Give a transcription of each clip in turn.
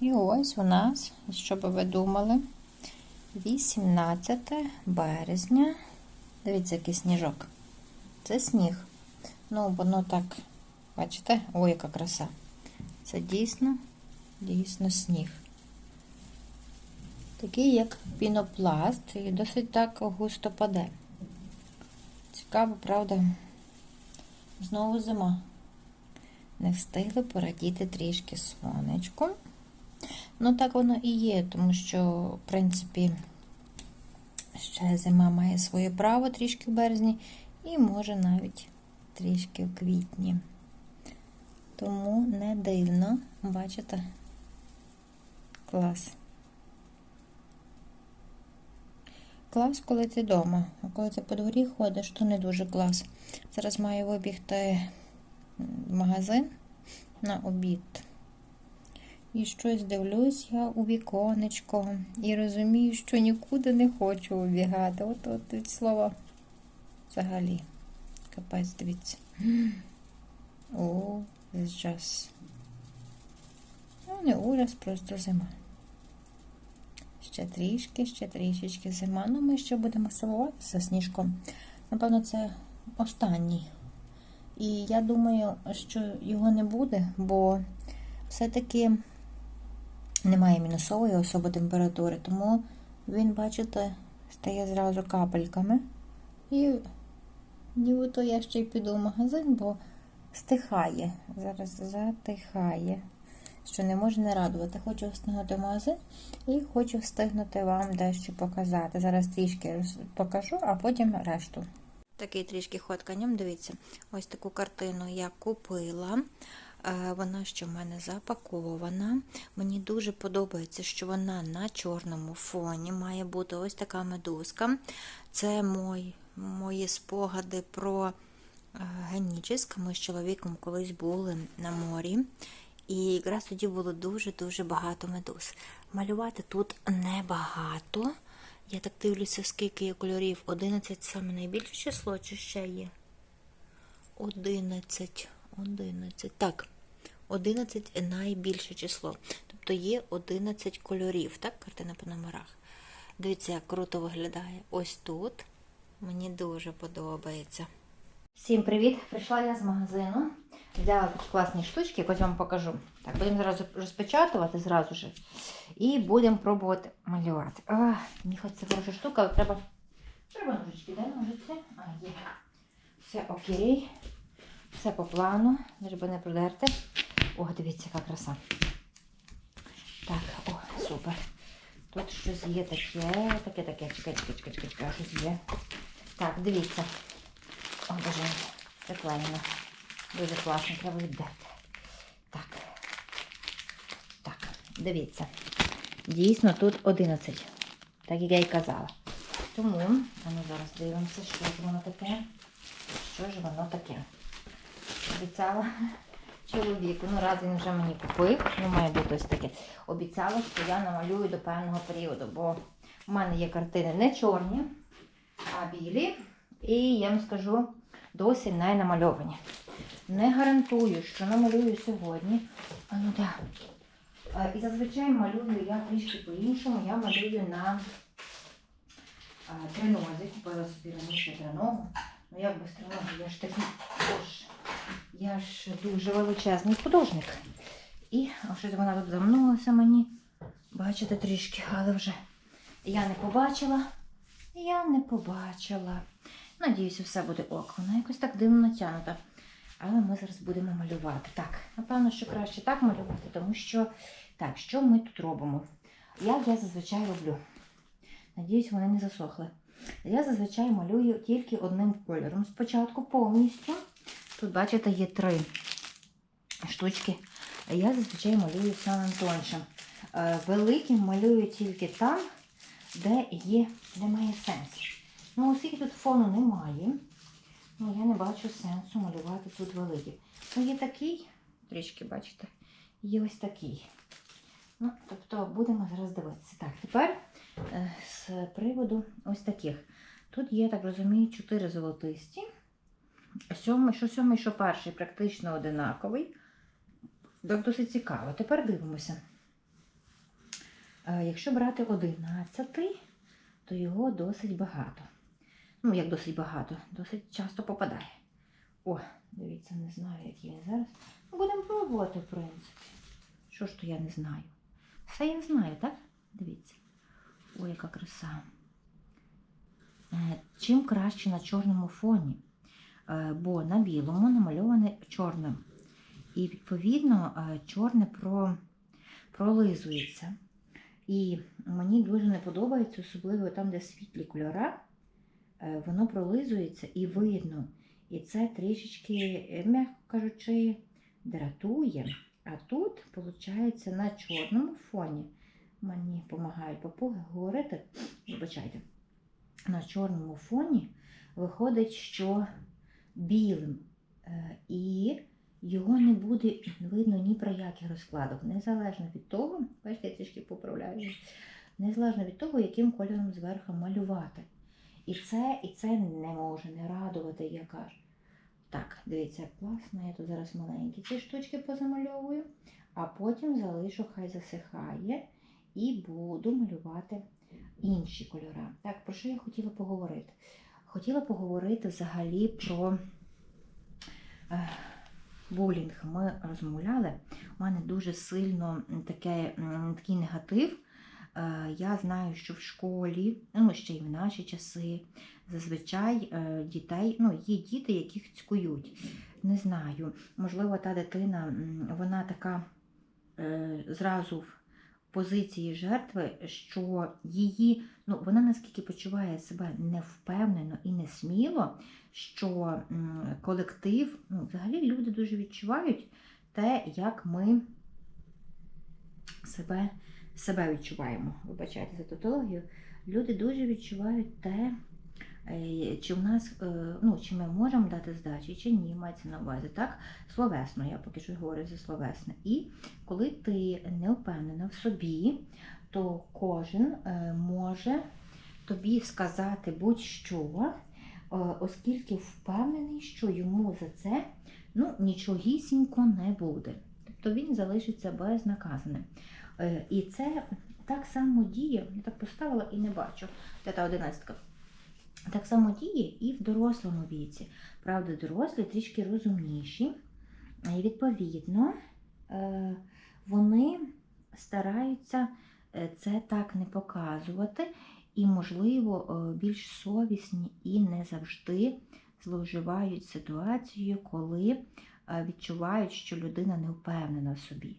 І ось у нас, що би ви думали, 18 березня. Дивіться, який сніжок. Це сніг. Ну, воно так, бачите? Ой, яка краса. Це дійсно, дійсно сніг. Такий, як пінопласт, і досить так густо паде. Цікаво, правда? Знову зима. Не встигли порадіти трішки сонечком. Ну, так воно і є, тому що, в принципі, ще зима має своє право трішки в березні, і може навіть трішки в квітні. Тому не дивно, бачите? Клас. Клас, коли ти вдома, а коли ти по дворі ходиш, то не дуже клас. Зараз маю вибігти в магазин на обід. І щось дивлюсь я у віконечко і розумію, що нікуди не хочу убігати. От от від слова взагалі. Капець, дивіться. О, зараз. Ну, не ужас, просто зима. Ще трішки, ще трішечки зима. Ну, ми ще будемо силуватися сніжком. Напевно, це останній. І я думаю, що його не буде, бо все-таки немає мінусової особи температури, тому він, бачите, стає зразу капельками. І нібито я ще й піду в магазин, бо стихає. Зараз затихає, що не може не радувати. Хочу встигнути в магазин і хочу встигнути вам дещо показати. Зараз трішки покажу, а потім решту. Такий трішки ход конем, дивіться, ось таку картину я купила. Вона ще в мене запакована. Мені дуже подобається, що вона на чорному фоні має бути ось така медузка. Це мой, мої спогади про Генічіськ. Ми з чоловіком колись були на морі. І якраз тоді було дуже-дуже багато медуз. Малювати тут небагато. Я так дивлюся, скільки є кольорів. 11 саме найбільше число, чи ще є? 11. 11. Так, 11 найбільше число. Тобто є 11 кольорів, так, картина по номерах. Дивіться, як круто виглядає. Ось тут. Мені дуже подобається. Всім привіт! Прийшла я з магазину. Взяла класні штучки, якось вам покажу. Так, будемо зараз розпечатувати зразу ж. І будемо пробувати малювати. А, мені хоч це хороша штука, але треба. Треба ножички, де ножиці? А, є. Все окей. Все по плану, щоб не продерти. О, дивіться, яка краса. Так, о, супер. Тут щось є таке, таке, таке, чекай, чекай, чекай, чекай, чекай, щось є. Так, дивіться. О, боже, це клеєно. Дуже класно, треба віддати. Так. Так, дивіться. Дійсно, тут 11. Так як я й казала. Тому, а ми зараз дивимося, що ж воно таке. Що ж воно таке? Обіцяла чоловіку. Ну, раз він вже мені купив, ну має бути ось таке. Обіцяла, що я намалюю до певного періоду, бо в мене є картини не чорні, а білі. І я вам скажу, досі не намальовані. Не гарантую, що намалюю сьогодні. А ну. Да. І зазвичай малюю я трішки по-іншому. Я малюю на тренозі. Купила собі раніше треногу. Ну як без треногу, я ж Боже, я ж дуже величезний художник. І щось вона тут замнулася мені. Бачите, трішки, але вже я не побачила. Я не побачила. Надіюся, все буде ок. Вона якось так дивно натягнута. Але ми зараз будемо малювати. Так, напевно, що краще так малювати, тому що, так, що ми тут робимо? Як я зазвичай роблю. Надіюсь, вони не засохли. Я зазвичай малюю тільки одним кольором. Спочатку повністю. Тут, бачите, є три штучки. Я зазвичай малюю самим тоншим. Великим малюю тільки там, де є, немає сенсу. Ну, оскільки тут фону немає, ну, я не бачу сенсу малювати тут великий. Ну, є такий, трішки, бачите, є ось такий. Ну, Тобто будемо зараз дивитися. Так, тепер е, з приводу ось таких. Тут є, так розумію, чотири золотисті. Сьомий, що сьомий, що перший, практично одинаковий. Так, досить цікаво. Тепер дивимося. Е, Якщо брати 11, то його досить багато. Ну, як досить багато, досить часто попадає. О, дивіться, не знаю, який він зараз. Будемо пробувати, в принципі. Що ж то я не знаю? Все я знаю, так? Дивіться. Ой, яка краса. Е, Чим краще на чорному фоні, бо на білому намальоване чорним. І, відповідно, е, чорне про, пролизується. І мені дуже не подобається, особливо там, де світлі кольора, е, воно пролизується і видно. І це трішечки, е, м'яко кажучи, дратує. А тут, виходить, на чорному фоні мені допомагають папуги говорити, вибачайте, на чорному фоні виходить, що білим. Е, І його не буде видно ні про яких розкладок, незалежно від того, бачите, я трішки поправляю, незалежно від того, яким кольором зверху малювати. І це, і це не може не радувати, я кажу. Так, дивіться, класно. Я тут зараз маленькі ці штучки позамальовую, а потім залишу, хай засихає, і буду малювати інші кольори. Так, про що я хотіла поговорити? Хотіла поговорити взагалі про е, булінг. Ми розмовляли. У мене дуже сильно таке, такий негатив. Е, Я знаю, що в школі, ну ще й в наші часи, зазвичай е, дітей, ну, є діти, яких цькують. Не знаю, можливо, та дитина, вона така зразу позиції жертви, що її, ну, вона наскільки почуває себе невпевнено і несміло, що колектив, ну, взагалі люди дуже відчувають те, як ми себе, себе відчуваємо. Вибачайте за тавтологію. Люди дуже відчувають те, чи в нас, е, ну, чи ми можемо дати здачі, чи ні, мається на увазі. Так, словесно, я поки що говорю за словесне. І коли ти не впевнена в собі, то кожен е, може тобі сказати будь-що, е, оскільки впевнений, що йому за це ну, нічогісінько не буде. Тобто він залишиться безнаказаним. Е, І це так само діє, я так поставила і не бачу. Де та одинадцятка. Так само діє і в дорослому віці. Правда, дорослі трішки розумніші. І відповідно, е, вони стараються е, це так не показувати, і, можливо, е, більш совісні і не завжди зловживають ситуацією, коли відчувають, що людина не впевнена в собі.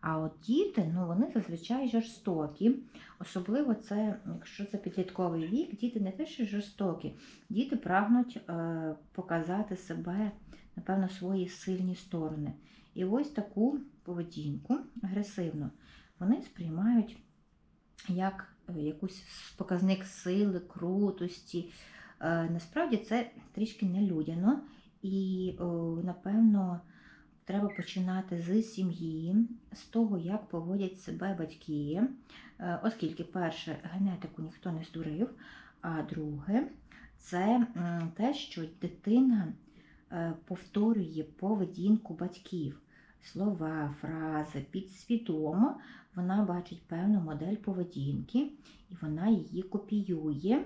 А от діти, ну вони зазвичай жорстокі. Особливо це, якщо це підлітковий вік, діти не те, що жорстокі, діти прагнуть е, показати себе, напевно, свої сильні сторони. І ось таку поведінку агресивну вони сприймають як е, якийсь показник сили, крутості. Е, насправді це трішки нелюдяно і, о, напевно, треба починати з сім'ї, з того, як поводять себе батьки, Е, оскільки, перше, генетику ніхто не здурив, а друге, це те, що дитина е, повторює поведінку батьків. Слова, фрази, підсвідомо вона бачить певну модель поведінки і вона її копіює.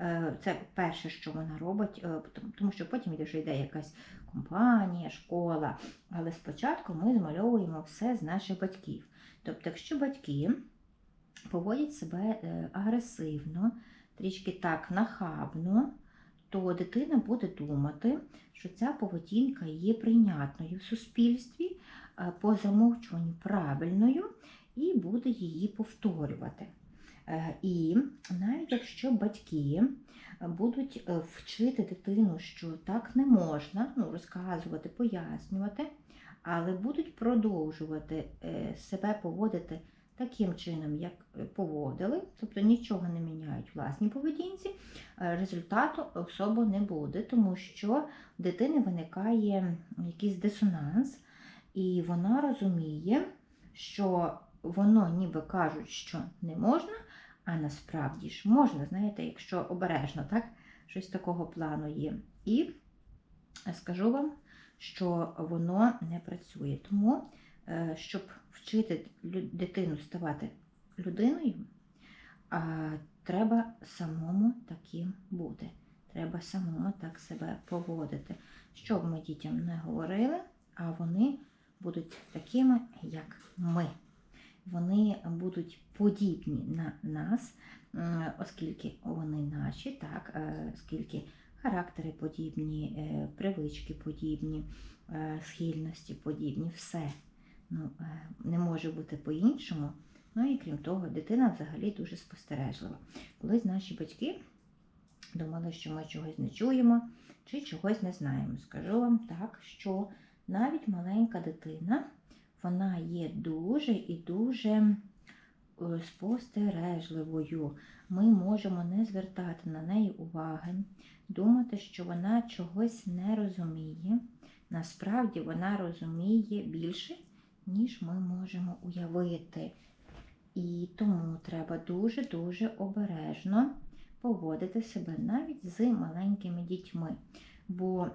Е, Це перше, що вона робить, е, тому- що потім вже йде якась компанія, школа. Але спочатку ми змальовуємо все з наших батьків. Тобто, якщо батьки поводять себе е, агресивно, трішки так нахабно, то дитина буде думати, що ця поведінка є прийнятною в суспільстві, е, по замовчуванню правильною, і буде її повторювати. Е, І навіть якщо батьки е, будуть вчити дитину, що так не можна, ну, розказувати, пояснювати, але будуть продовжувати себе поводити таким чином, як е, поводили, тобто нічого не міняють в власній поведінці, е, результату особо не буде, тому що в дитини виникає якийсь дисонанс, і вона розуміє, що воно ніби кажуть, що не можна, а насправді ж можна, знаєте, якщо обережно, так? Щось такого плану є. І скажу вам, що воно не працює. Тому, е, щоб вчити дитину ставати людиною, а треба самому таким бути. Треба самому так себе поводити. Щоб ми дітям не говорили, а вони будуть такими, як ми. Вони будуть подібні на нас, оскільки вони наші, так, е, оскільки характери подібні, е, привички подібні, е, схильності подібні, все ну, е, не може бути по-іншому. Ну і крім того, дитина взагалі дуже спостережлива. Колись наші батьки думали, що ми чогось не чуємо чи чогось не знаємо. Скажу вам так, що навіть маленька дитина, вона є дуже і дуже е, спостережливою. Ми можемо не звертати на неї уваги, думати, що вона чогось не розуміє. Насправді вона розуміє більше, ніж ми можемо уявити. І тому треба дуже-дуже обережно поводити себе навіть з маленькими дітьми. Бо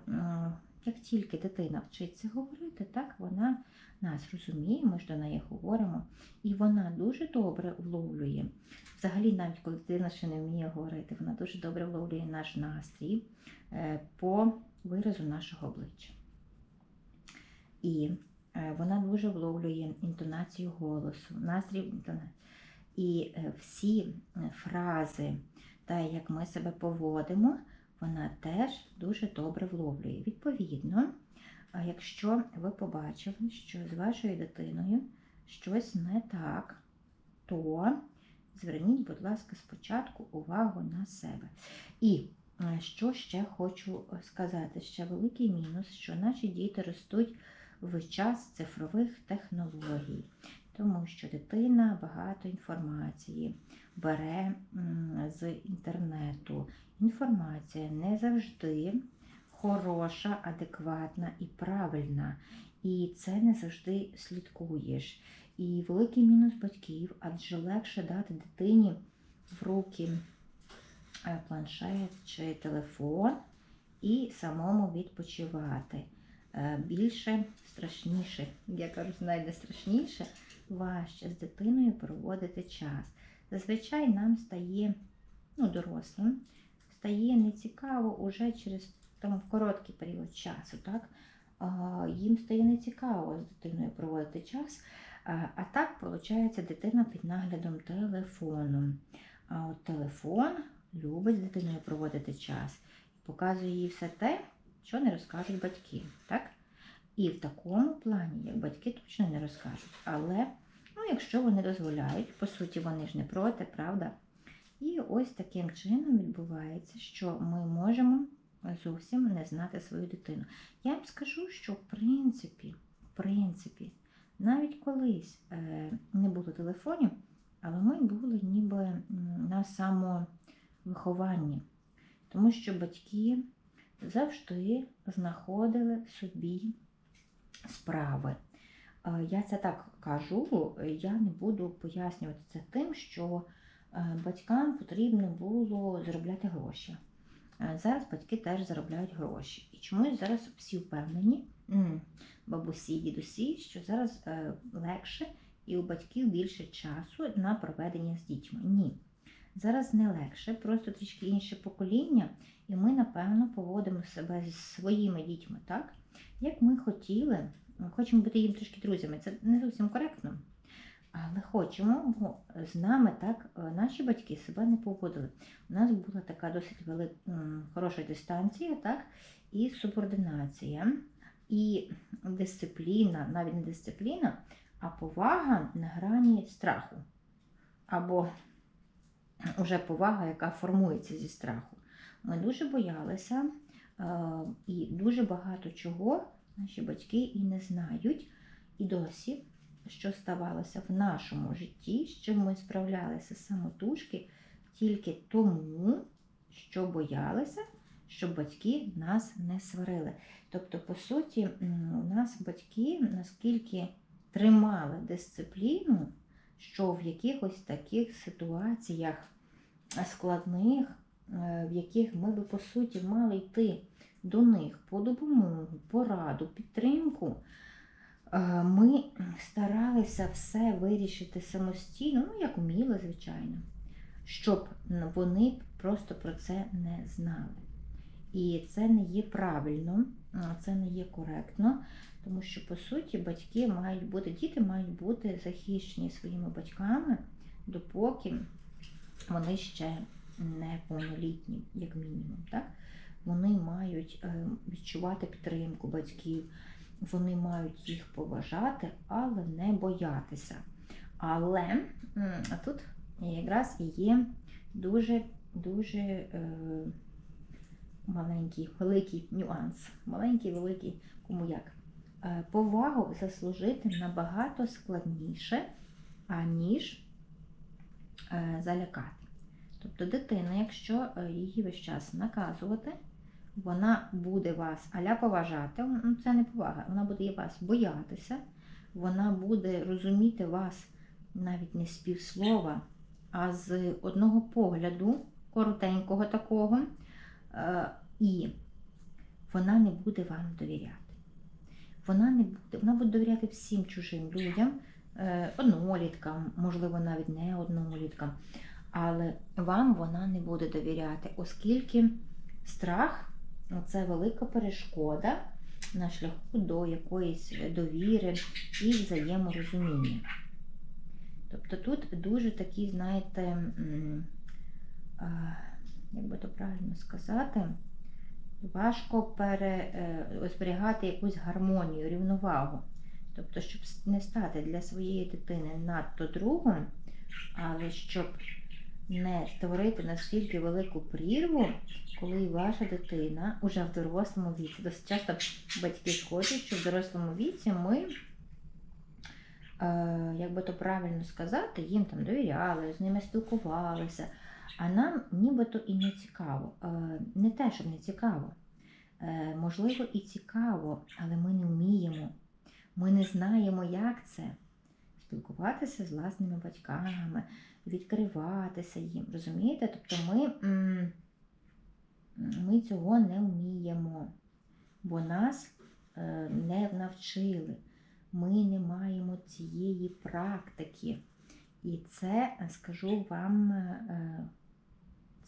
як тільки дитина вчиться говорити, так вона нас розуміє, ми ж до неї говоримо, і вона дуже добре вловлює. Взагалі, навіть коли дитина ще не вміє говорити, вона дуже добре вловлює наш настрій е, по виразу нашого обличчя. І вона дуже вловлює інтонацію голосу, настрій інтонації. І е, всі е, фрази, та як ми себе поводимо, вона теж дуже добре вловлює. Відповідно, якщо ви побачили, що з вашою дитиною щось не так, то зверніть, будь ласка, спочатку увагу на себе. І е, що ще хочу сказати, ще великий мінус, що наші діти ростуть в час цифрових технологій, тому що дитина багато інформації бере з інтернету. Інформація не завжди хороша, адекватна і правильна. І це не завжди слідкуєш. І великий мінус батьків, адже легше дати дитині в руки е, планшет чи телефон і самому відпочивати. Е, Більше страшніше, я кажу, навіть не страшніше, важче з дитиною проводити час. Зазвичай нам стає ну, дорослим, стає нецікаво уже через там, короткий період часу. Так? Їм стає нецікаво з дитиною проводити час. А, а так, виходить, дитина під наглядом телефону. А от телефон любить з дитиною проводити час показує їй все те, що не розкажуть батьки. Так? І в такому плані, як батьки точно не розкажуть. Але ну, якщо вони дозволяють, по суті, вони ж не проти, правда? І ось таким чином відбувається, що ми можемо зовсім не знати свою дитину. Я їм скажу, що в принципі, в принципі, навіть колись е, не було телефонів, але ми були ніби на самовихованні, тому що батьки завжди знаходили собі справи. Е, Я це так кажу, я не буду пояснювати це тим, що е, батькам потрібно було заробляти гроші. Е, Зараз батьки теж заробляють гроші. І чомусь зараз всі впевнені, бабусі, дідусі, що зараз легше і у батьків більше часу на проведення з дітьми. Ні. Зараз не легше, просто трішки інше покоління, і ми, напевно, поводимо себе зі своїми дітьми так, як ми хотіли. Ми хочемо бути їм трішки друзями. Це не зовсім коректно. Але хочемо, бо з нами так наші батьки себе не поводили. У нас була така досить вели... хороша дистанція, так, і субординація, і дисципліна, навіть не дисципліна, а повага на грані страху. Або вже повага, яка формується зі страху. Ми дуже боялися, е, і дуже багато чого наші батьки і не знають, і досі що ставалося в нашому житті, з чим ми справлялися самотужки тільки тому, що боялися, щоб батьки нас не сварили. Тобто, по суті, у нас батьки наскільки тримали дисципліну, що в якихось таких ситуаціях складних, е, в яких ми би, по суті, мали йти до них по допомогу, пораду, підтримку. Е, Ми старалися все вирішити самостійно, ну як вміли, звичайно, щоб вони просто про це не знали. І це не є правильно, це не є коректно, тому що, по суті, батьки мають бути, діти мають бути захищені своїми батьками, допоки вони ще не повнолітні, як мінімум. Так? Вони мають е, відчувати підтримку батьків, вони мають їх поважати, але не боятися. Але тут якраз і є дуже дуже е, маленький, великий нюанс. Маленький, великий, кому як. Е, повагу заслужити набагато складніше, аніж е, залякати. Тобто дитина, якщо е, її весь час наказувати, вона буде вас аля поважати, ну, це не повага, вона буде вас боятися, вона буде розуміти вас навіть не з півслова, а з одного погляду, коротенького такого, і вона не буде вам довіряти. Вона не буде, вона буде довіряти всім чужим людям, е, одноліткам, можливо, навіть не одноліткам, але вам вона не буде довіряти, оскільки страх це велика перешкода на шляху до якоїсь довіри і взаєморозуміння. Тобто тут дуже такі, знаєте, як би то правильно сказати, важко пере, е, зберігати якусь гармонію, рівновагу. Тобто, щоб не стати для своєї дитини надто другом, але щоб не створити настільки велику прірву, коли ваша дитина уже в дорослому віці. Досить часто батьки схочуть, що в дорослому віці ми, е, як би то правильно сказати, їм там довіряли, з ними спілкувалися, а нам нібито і не цікаво. Е, не те, щоб не цікаво. Е, можливо, і цікаво, але ми не вміємо. Ми не знаємо, як це спілкуватися з власними батьками, відкриватися їм. Розумієте? Тобто ми, ми цього не вміємо, бо нас е, не навчили. Ми не маємо цієї практики. І це, скажу вам,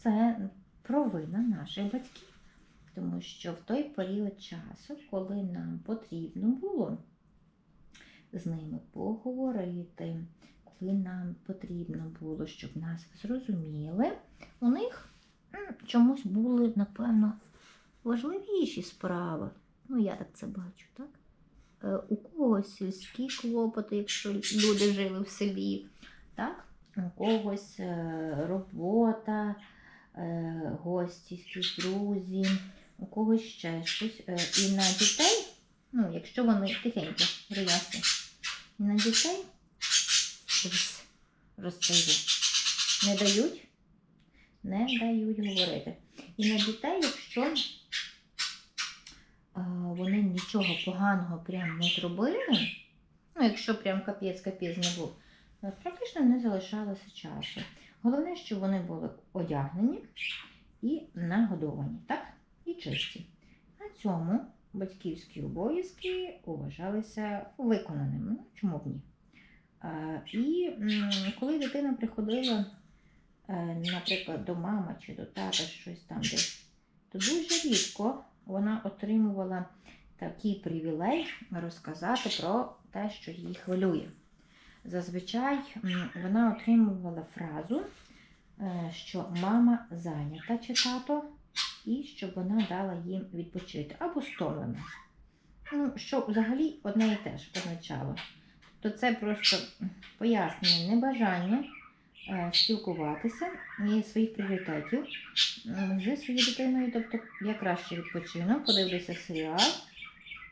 це провина наших батьків. Тому що в той період часу, коли нам потрібно було з ними поговорити, коли нам потрібно було, щоб нас зрозуміли, у них чомусь були, напевно, важливіші справи. Ну, я так це бачу, так? Е, У когось сільські клопоти, якщо люди жили в селі, так? у когось е, робота, гості, якісь друзі, у когось ще щось. Е, І на дітей, ну, якщо вони тихенько, роясно, на дітей розстрілю, не дають, не дають говорити. І на дітей, якщо е, вони нічого поганого прям не зробили, ну, якщо прям капець-капець не був, е, практично не залишалося часу. Головне, щоб вони були одягнені і нагодовані, так? І чисті. На цьому батьківські обов'язки вважалися виконаними. Ну, чому б ні? І коли дитина приходила, е, наприклад, до мами чи до тата щось там десь, то дуже рідко вона отримувала такий привілей розказати про те, що її хвилює. Зазвичай вона отримувала фразу, е, що мама зайнята чи тато, і щоб вона дала їм відпочити або стомлена. Ну, що взагалі одне і те ж означало. То це просто пояснення небажання е, спілкуватися і своїх пріоритетів зі своєю дитиною. Тобто я краще відпочину, подивлюся серіал,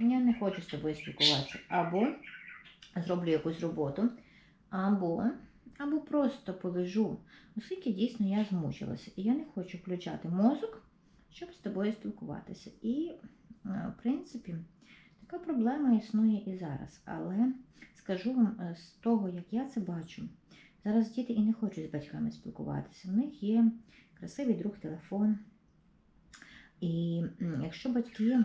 я не хочу з тобою спілкуватися. Або зроблю якусь роботу, або, або просто полежу, оскільки дійсно я змучилася. І я не хочу включати мозок, щоб з тобою спілкуватися. І, е, в принципі, така проблема існує і зараз. Але скажу вам е, з того, як я це бачу, зараз діти і не хочуть з батьками спілкуватися. У них є красивий друг телефон. І якщо батьки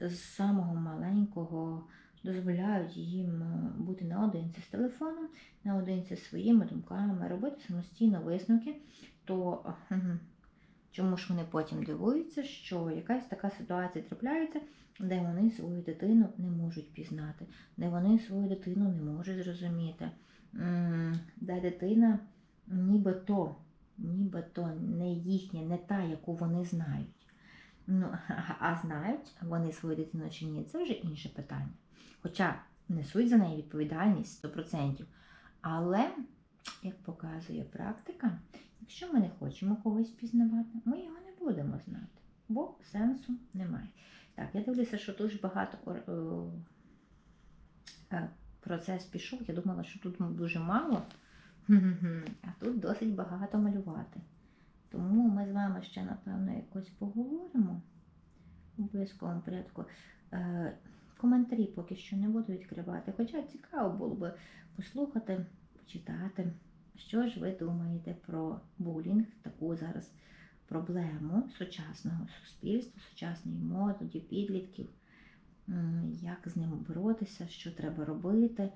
з самого маленького дозволяють їм е, бути наодинці з телефоном, наодинці з своїми думками, робити самостійно висновки, то чому ж вони потім дивуються, що якась така ситуація трапляється, де вони свою дитину не можуть пізнати, де вони свою дитину не можуть зрозуміти, де дитина нібито, нібито не їхня, не та, яку вони знають. Ну, а- знають вони свою дитину чи ні, це вже інше питання. Хоча несуть за неї відповідальність 100%. Але, як показує практика, якщо ми не хочемо когось пізнавати, ми його не будемо знати, бо сенсу немає. Так, я дивлюся, що дуже багато е, е, процес пішов. Я думала, що тут дуже мало, а тут досить багато малювати. Тому ми з вами ще, напевно, якось поговоримо в обов'язковому порядку. Е, Коментарі поки що не буду відкривати, хоча цікаво було би послухати, почитати, що ж ви думаєте про булінг, таку зараз проблему сучасного суспільства, сучасної молоді, підлітків, як з ним боротися, що треба робити.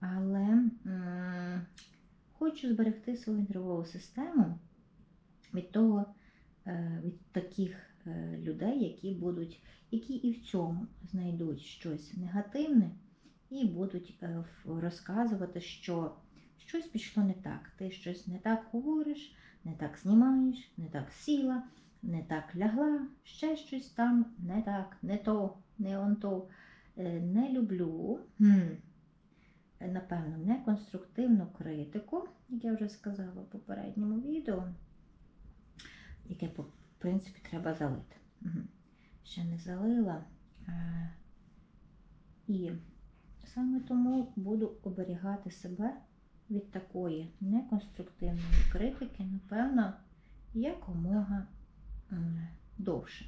Але м, хочу зберегти свою нервову систему від того, е, від таких е, людей, які будуть, які і в цьому знайдуть щось негативне, і будуть е, розказувати, що щось пішло не так. Ти щось не так говориш, не так знімаєш, не так сіла, не так лягла, ще щось там не так, не то, не он то. Не люблю. Напевно, неконструктивну критику, як я вже сказала в попередньому відео яке, по- принципі, треба залити. Ще не залила. Е, І саме тому буду оберігати себе від такої неконструктивної критики, напевно, якомога довше.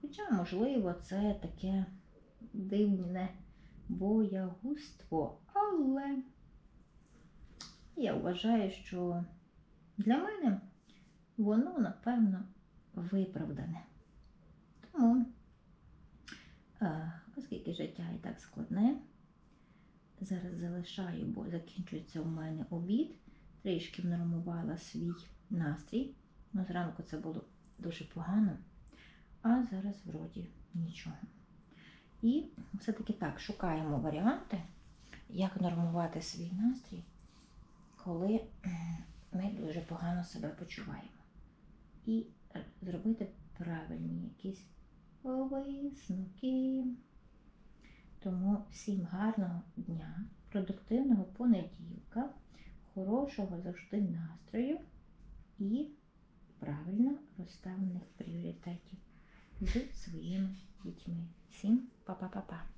Хоча, можливо, це таке дивне боягузтво, але я вважаю, що для мене воно, напевно, виправдане. Тому, е, оскільки життя і так складне, зараз залишаю, бо закінчується у мене обід, трішки внормувала свій настрій. Ну, зранку це було дуже погано, а зараз вроді нічого. І все-таки так, шукаємо варіанти, як нормувати свій настрій, коли ми дуже погано себе почуваємо і е, зробити правильні якісь висновки. Тому всім гарного дня, продуктивного понеділка, хорошого завжди настрою і правильно розставлених пріоритетів з своїми дітьми. Всім па-па-па-па!